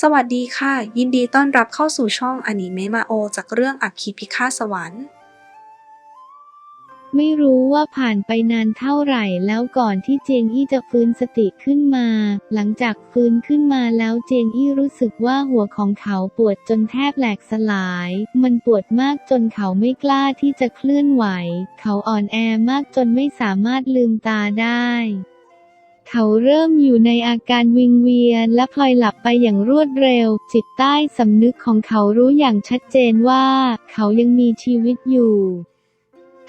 สวัสดีค่ะ ยินดีต้อนรับเข้าสู่ช่องอนิเมะมาโอ จากเรื่องอัคคีพิฆาตสวรรค์ ไม่รู้ว่าผ่านไปนานเท่าไหร่แล้วก่อนที่เจงอี้จะฟื้นสติขึ้นมา หลังจากฟื้นขึ้นมาแล้วเจงอี้รู้สึกว่าหัวของเขาปวดจนแทบแหลกสลาย มันปวดมากจนเขาไม่กล้าที่จะเคลื่อนไหว เขาอ่อนแอมากจนไม่สามารถลืมตาได้ เขาเริ่มอยู่ในอาการวิงเวียนและพลอยหลับไปอย่างรวดเร็ว จิตใต้สำนึกของเขารู้อย่างชัดเจนว่า เขายังมีชีวิตอยู่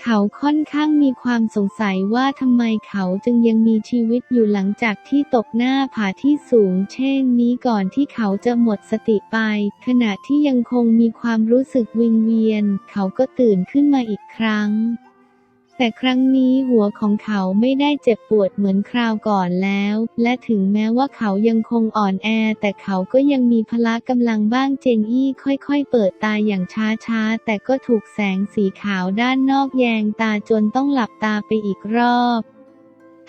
เขาค่อนข้างมีความสงสัยว่าทำไมเขาจึงยังมีชีวิตอยู่หลังจากที่ตกหน้าผาที่สูง เช่นนี้ก่อนที่เขาจะหมดสติไป ขณะที่ยังคงมีความรู้สึกวิงเวียน เขาก็ตื่นขึ้นมาอีกครั้ง แต่ครั้งนี้หัวของเขาไม่ได้เจ็บปวดเหมือนคราวก่อนแล้ว และถึงแม้ว่าเขายังคงอ่อนแอ แต่เขาก็ยังมีพละกำลังบ้างเจงอี้ค่อยๆ เปิดตาอย่างช้าๆ แต่ก็ถูกแสงสีขาวด้านนอกแยงตาจนต้องหลับตาไปอีกรอบ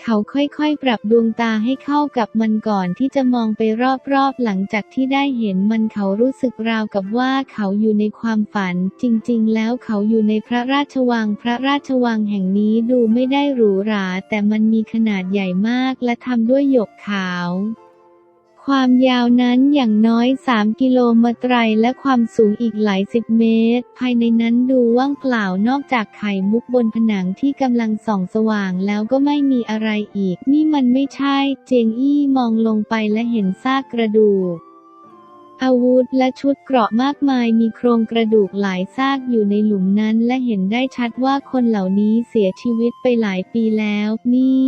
เขาค่อยๆ ปรับดวงตาให้เข้ากับมันก่อนที่จะมองไปรอบๆ หลังจากที่ได้เห็นมันเขารู้สึกราวกับว่าเขาอยู่ในความฝัน จริงๆ แล้วเขาอยู่ในพระราชวัง พระราชวังแห่งนี้ดูไม่ได้หรูหรา แต่มันมีขนาดใหญ่มากและทำด้วยหยกขาว ความยาวนั้นอย่างน้อย 3 กิโลเมตรและความสูงอีกหลายสิบเมตร ภายในนั้นดูว่างเปล่านอกจากไข่มุกบนผนังที่กำลังส่องสว่างแล้วก็ไม่มีอะไรอีก นี่มันไม่ใช่ เจงอี้มองลงไปและเห็นซากกระดูกอาวุธและชุดเกราะมากมายมีโครงกระดูกหลายซากอยู่ในหลุมนั้นและเห็นได้ชัดว่าคนเหล่านี้เสียชีวิตไปหลายปีแล้ว นี่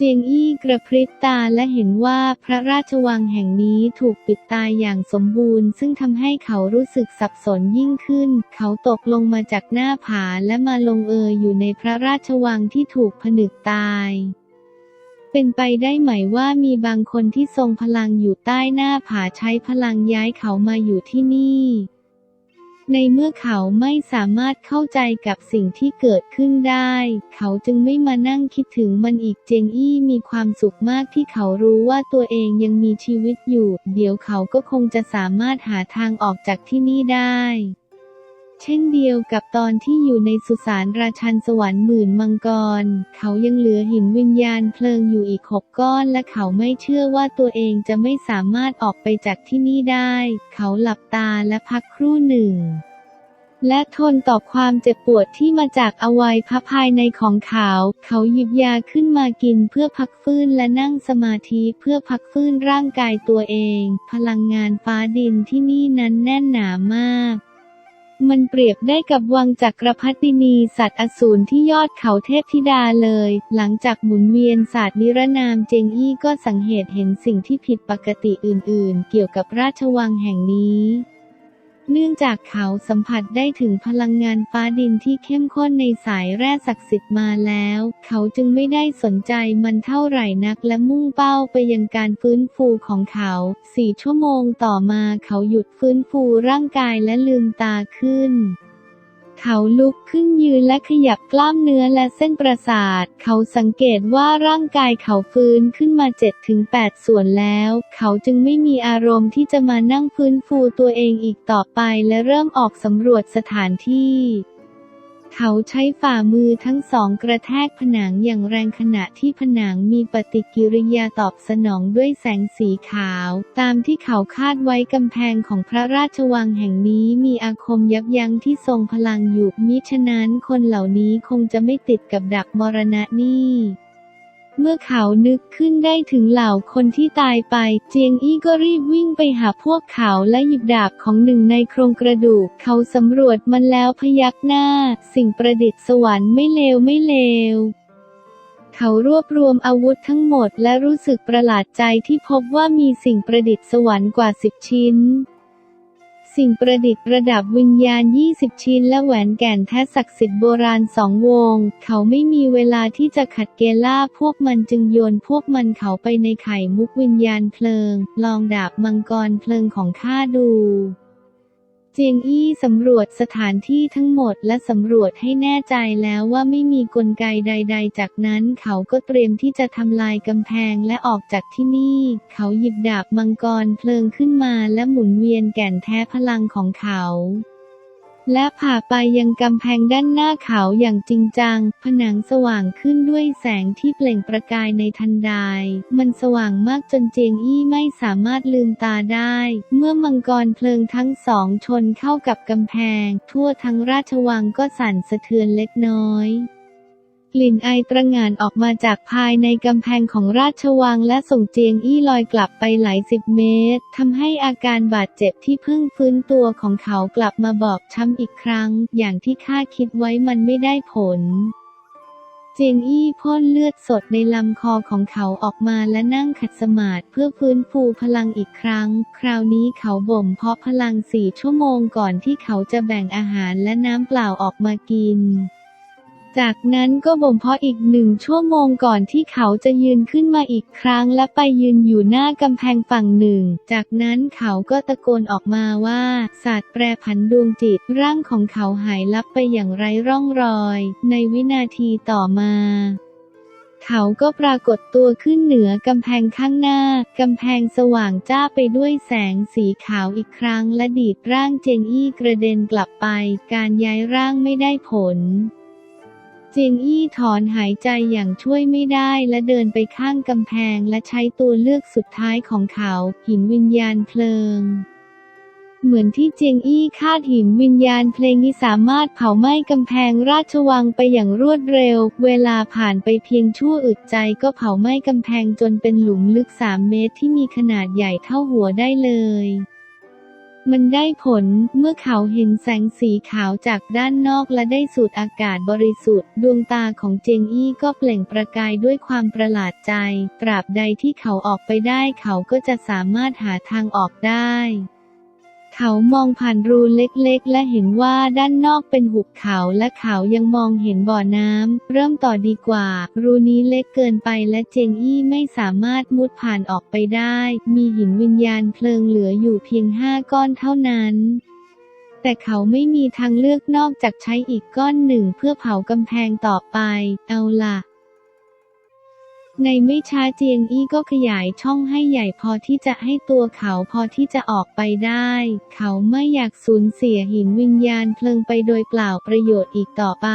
เจียงอี้กระพริบตาและเห็นว่าพระราชวังแห่งนี้ถูกปิดตายอย่างสมบูรณ์ ซึ่งทำให้เขารู้สึกสับสนยิ่งขึ้น เขาตกลงมาจากหน้าผาและมาลงเอยอยู่ในพระราชวังที่ถูกผนึกตายเป็นไปได้ไหมว่ามีบางคนที่ทรงพลังอยู่ใต้หน้าผาใช้พลังย้ายเขามาอยู่ที่นี่ ในเมื่อเขาไม่สามารถเข้าใจกับสิ่งที่เกิดขึ้นได้ เขาจึงไม่มานั่งคิดถึงมันอีกเจงอี้มีความสุขมากที่เขารู้ว่าตัวเองยังมีชีวิตอยู่ เดี๋ยวเขาก็คงจะสามารถหาทางออกจากที่นี่ได้ เช่นเดียวกับตอนที่อยู่ในสุสานราชันสวรรค์หมื่นมังกร เขายังเหลือหินวิญญาณเพลิงอยู่อีกหกก้อนและเขาไม่เชื่อว่าตัวเองจะไม่สามารถออกไปจากที่นี่ได้ เขาหลับตาและพักครู่หนึ่ง และทนต่อความเจ็บปวดที่มาจากอวัยวะภายในของเขา เขาหยิบยาขึ้นมากินเพื่อพักฟื้นและนั่งสมาธิเพื่อพักฟื้นร่างกายตัวเอง พลังงานฟ้าดินที่นี่นั้นแน่นหนามาก มันเปรียบได้กับวังจักรพรรดินีสัตว์อสูรที่ยอดเขาเทพธิดาเลย หลังจากหมุนเวียนศาสตร์นิรนามเจงอี้ก็สังเกตเห็นสิ่งที่ผิดปกติอื่นๆ เกี่ยวกับราชวังแห่งนี้ เนื่องจากเขาสัมผัสได้ถึงพลังงานฟ้าดินที่เข้มข้นในสายแร่ศักดิ์สิทธิ์มาแล้ว เขาจึงไม่ได้สนใจมันเท่าไหร่นักและมุ่งเป้าไปยังการฟื้นฟูของเขาสี่ชั่วโมงต่อมาเขาหยุดฟื้นฟูร่างกายและลืมตาขึ้น เขาลุกขึ้นยืนและขยับกล้ามเนื้อและเส้นประสาท เขาสังเกตว่าร่างกายเขาฟื้นขึ้นมา 7-8 ส่วนแล้ว เขาจึงไม่มีอารมณ์ที่จะมานั่งฟื้นฟูตัวเองอีกต่อไปและเริ่มออกสำรวจสถานที่ เขาใช้ฝ่ามือทั้งสองกระแทกผนังอย่างแรงขณะที่ผนังมีปฏิกิริยาตอบสนองด้วยแสงสีขาว ตามที่เขาคาดไว้กำแพงของพระราชวังแห่งนี้มีอาคมยับยั้งที่ทรงพลังอยู่มิฉะนั้นคนเหล่านี้คงจะไม่ติดกับดักมรณะนี่ เมื่อเขานึกขึ้นได้ถึงเหล่าคนที่ตายไป เจียงอี้ก็รีบวิ่งไปหาพวกเขาและหยิบดาบของหนึ่งในโครงกระดูก เขาสำรวจมันแล้วพยักหน้า สิ่งประดิษฐ์สวรรค์ไม่เลวไม่เลวเขารวบรวมอาวุธทั้งหมดและรู้สึกประหลาดใจที่พบว่ามีสิ่งประดิษฐ์สวรรค์กว่าสิบชิ้น สิ่งประดิษฐ์ระดับวิญญาณ 20 ชิ้น และแหวนแก่นแท้ศักดิ์สิทธิ์โบราณสองวง เขาไม่มีเวลาที่จะขัดเกล่าพวกมันจึงโยนพวกมันเขาไปในไข่มุกวิญญาณเพลิง ลองดาบมังกรเพลิงของข้าดู จียงอี้สำรวจสถานที่ทั้งหมดและสำรวจให้แน่ใจแล้วว่าไม่มีกลไกใด ๆ จากนั้นเขาก็เตรียมที่จะทำลายกำแพงและออกจากที่นี่ เขาหยิบดาบมังกรเพลิงขึ้นมาและหมุนเวียนแก่นแท้พลังของเขา และผ่าไปยังกำแพงด้านหน้าเขาอย่างจริงจัง ผนังสว่างขึ้นด้วยแสงที่เปล่งประกายในทันใด มันสว่างมากจนเจียงอี้ไม่สามารถลืมตาได้ เมื่อมังกรเพลิงทั้งสองชนเข้ากับกำแพง ทั่วทั้งราชวังก็สั่นสะเทือนเล็กน้อย ลิ่นไอตระหง่านออกมาจากภายในกำแพงของราชวังและส่งเจียงอี้ลอยกลับไปหลายสิบเมตรทำให้อาการบาดเจ็บที่เพิ่งฟื้นตัวของเขากลับมาบอบช้ำอีกครั้ง อย่างที่คาดคิดไว้มันไม่ได้ผลเจียงอี้พ่นเลือดสดในลำคอของเขาออกมาและนั่งขัดสมาธิเพื่อฟื้นฟูพลังอีกครั้ง คราวนี้เขาบ่มเพาะพลังสี่ชั่วโมงก่อนที่เขาจะแบ่งอาหารและน้ำเปล่าออกมากิน จากนั้นก็บ่มเพาะอีกหนึ่งชั่วโมงก่อนที่เขาจะยืนขึ้นมาอีกครั้งและไปยืนอยู่หน้ากำแพงฝั่งหนึ่ง จากนั้นเขาก็ตะโกนออกมาว่าศาสตร์แปรผันดวงจิต ร่างของเขาหายลับไปอย่างไร้ร่องรอย ในวินาทีต่อมาเขาก็ปรากฏตัวขึ้นเหนือกำแพงข้างหน้า กำแพงสว่างจ้าไปด้วยแสงสีขาวอีกครั้งและดีดร่างเจงอี้กระเด็นกลับไป การย้ายร่างไม่ได้ผล เจียงอี้ถอนหายใจอย่างช่วยไม่ได้และเดินไปข้างกำแพงและใช้ตัวเลือกสุดท้ายของเขา หินวิญญาณเพลิงเหมือนที่เจียงอี้คาดหินวิญญาณเพลงนี้สามารถเผาไหม้กำแพงราชวังไปอย่างรวดเร็ว เวลาผ่านไปเพียงชั่วอึดใจก็เผาไหม้กำแพงจนเป็นหลุมลึกสามเมตรที่มีขนาดใหญ่เท่าหัวได้เลย มันได้ผลเมื่อเขาเห็นแสงสีขาวจากด้านนอกและได้สูดอากาศบริสุทธิ์ ดวงตาของเจงอี้ก็เปล่งประกายด้วยความประหลาดใจ ตราบใดที่เขาออกไปได้เขาก็จะสามารถหาทางออกได้ เขามองผ่านรูเล็กๆ และเห็นว่าด้านนอกเป็นหุบเขาและเขายังมองเห็นบ่อน้ำ เริ่มต่อดีกว่า รูนี้เล็กเกินไปและเจงอี้ไม่สามารถมุดผ่านออกไปได้ มีหินวิญญาณเพลิงเหลืออยู่เพียงห้าก้อนเท่านั้นแต่เขาไม่มีทางเลือกนอกจากใช้อีกก้อนหนึ่งเพื่อเผากำแพงต่อไป เอาล่ะ ในไม่ช้าเจียงอี้ก็ขยายช่องให้ใหญ่พอที่จะให้ตัวเขาพอที่จะออกไปได้ เขาไม่อยากสูญเสียหินวิญญาณเพลิงไปโดยเปล่าประโยชน์อีกต่อไป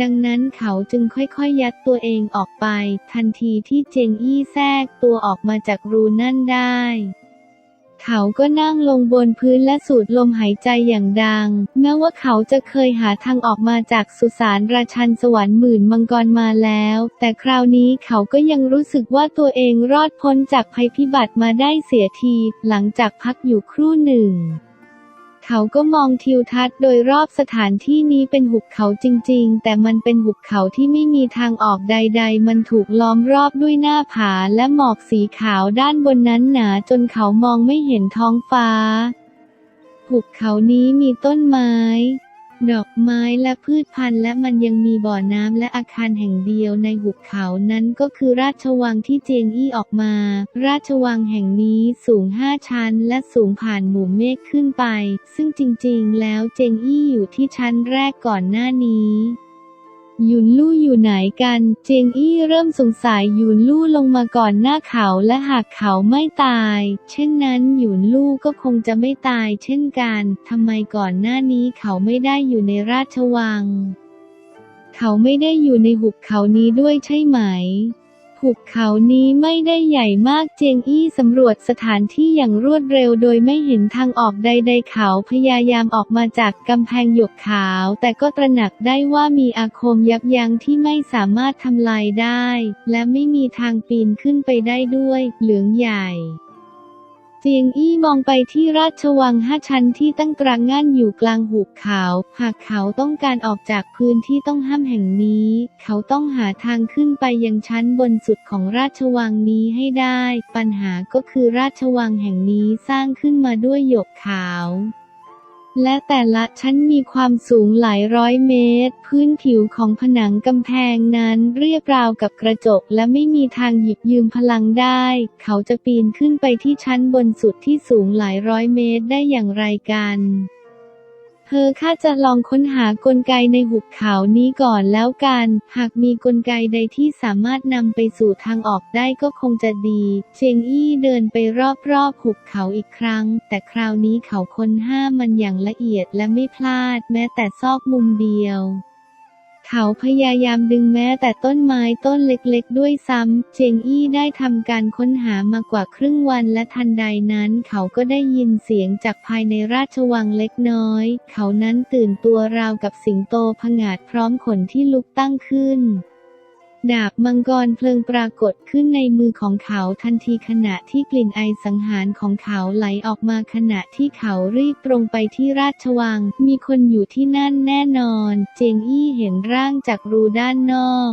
ดังนั้นเขาจึงค่อยๆยัดตัวเองออกไป ทันทีที่เจียงอี้แทรกตัวออกมาจากรูนั่นได้ เขาก็นั่งลงบนพื้นและสูดลมหายใจอย่างดัง แม้ว่าเขาจะเคยหาทางออกมาจากสุสานราชันสวรรค์หมื่นมังกรมาแล้ว แต่คราวนี้เขาก็ยังรู้สึกว่าตัวเองรอดพ้นจากภัยพิบัติมาได้เสียที หลังจากพักอยู่ครู่หนึ่ง เขาก็มองทิวทัศน์โดยรอบสถานที่นี้เป็นหุบเขาจริง ๆ แต่มันเป็นหุบเขาที่ไม่มีทางออกใด ๆ มันถูกล้อมรอบด้วยหน้าผาและหมอกสีขาวด้านบนนั้นหนาจนเขามองไม่เห็นท้องฟ้า หุบเขานี้มีต้นไม้ ดอกไม้และพืชพันธุ์และมันยังมีบ่อน้ำและอาคารแห่งเดียวในหุบเขานั้นก็คือราชวังที่เจียงอี้ออกมา ราชวังแห่งนี้สูงห้าชั้นและสูงผ่านหมู่เมฆขึ้นไป ซึ่งจริงๆ แล้วเจียงอี้อยู่ที่ชั้นแรกก่อนหน้านี้ หยุนลู่อยู่ไหนกัน เจียงอี้เริ่มสงสัยหยุนลู่ลงมาก่อนหน้าเขาและหากเขาไม่ตาย เช่นนั้นหยุนลู่ก็คงจะไม่ตายเช่นกันทำไมก่อนหน้านี้เขาไม่ได้อยู่ในราชวัง เขาไม่ได้อยู่ในหุบเขานี้ด้วยใช่ไหม หุบเขานี้ไม่ได้ใหญ่มากเจียงอี้สำรวจสถานที่อย่างรวดเร็วโดยไม่เห็นทางออกใดๆเขาพยายามออกมาจากกำแพงหยกขาว แต่ก็ตระหนักได้ว่ามีอาคมยับยั้งที่ไม่สามารถทำลายได้ และไม่มีทางปีนขึ้นไปได้ด้วย เหลืองใหญ่ เจียงอี้มองไปที่ราชวังห้าชั้นที่ตั้งตระงง่านอยู่กลางหุบเขา หากเขาต้องการออกจากพื้นที่ต้องห้ามแห่งนี้ เขาต้องหาทางขึ้นไปยังชั้นบนสุดของราชวังนี้ให้ได้ ปัญหาก็คือราชวังแห่งนี้สร้างขึ้นมาด้วยหยกขาว และแต่ละชั้นมีความสูงหลายร้อยเมตร พื้นผิวของผนังกำแพงนั้นเรียบราวกับกระจกและไม่มีทางหยิบยืมพลังได้ เขาจะปีนขึ้นไปที่ชั้นบนสุดที่สูงหลายร้อยเมตรได้อย่างไรกัน เธอข้าจะลองค้นหากลไกในหุบเขานี้ก่อนแล้วกัน หากมีกลไกใดที่สามารถนำไปสู่ทางออกได้ก็คงจะดีเจงอี้เดินไปรอบๆหุบเขาอีกครั้ง แต่คราวนี้เขาค้นห้ามันอย่างละเอียดและไม่พลาด แม้แต่ซอกมุมเดียว เขาพยายามดึงแม้แต่ต้นไม้ต้นเล็กๆ ด้วยซ้ำ เจงอี้ได้ทำการค้นหามากว่าครึ่งวันและทันใดนั้นเขาก็ได้ยินเสียงจากภายในราชวังเล็กน้อย เขานั้นตื่นตัวราวกับสิงโตผงาดพร้อมขนที่ลุกตั้งขึ้น ดาบมังกรเพลิงปรากฏขึ้นในมือของเขาทันทีขณะที่กลิ่นไอสังหารของเขาไหลออกมาขณะที่เขารีบตรงไปที่ราชวัง มีคนอยู่ที่นั่นแน่นอน เจงอี้เห็นร่างจากรูด้านนอก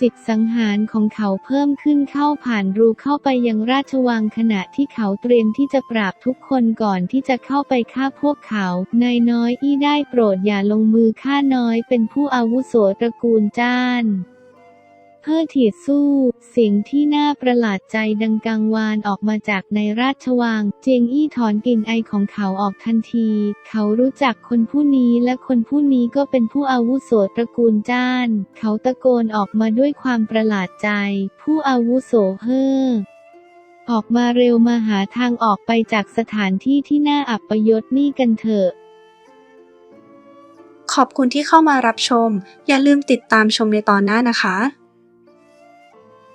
จิตสังหารของเขาเพิ่มขึ้นเข้าผ่านรูเข้าไปยังราชวังขณะที่เขาเตรียมที่จะปราบทุกคนก่อนที่จะเข้าไปฆ่าพวกเขา นายน้อยอี้ได้โปรดอย่าลงมือฆ่าน้อยเป็นผู้อาวุโสตระกูลจ้าน เพื่อถีดสู้เสียงที่น่าประหลาดใจดังกังวานออกมาจากในราชวังเจียงอี้ถอนกลิ่นไอของเขาออกทันที เขารู้จักคนผู้นี้และคนผู้นี้ก็เป็นผู้อาวุโสตระกูลจ้าน เขาตะโกนออกมาด้วยความประหลาดใจ ผู้อาวุโสเฮ่อออกมาเร็วมาหาทางออกไปจากสถานที่ที่น่าอับประยศนี่กันเถอะ ขอบคุณที่เข้ามารับชม อย่าลืมติดตามชมในตอนหน้านะคะ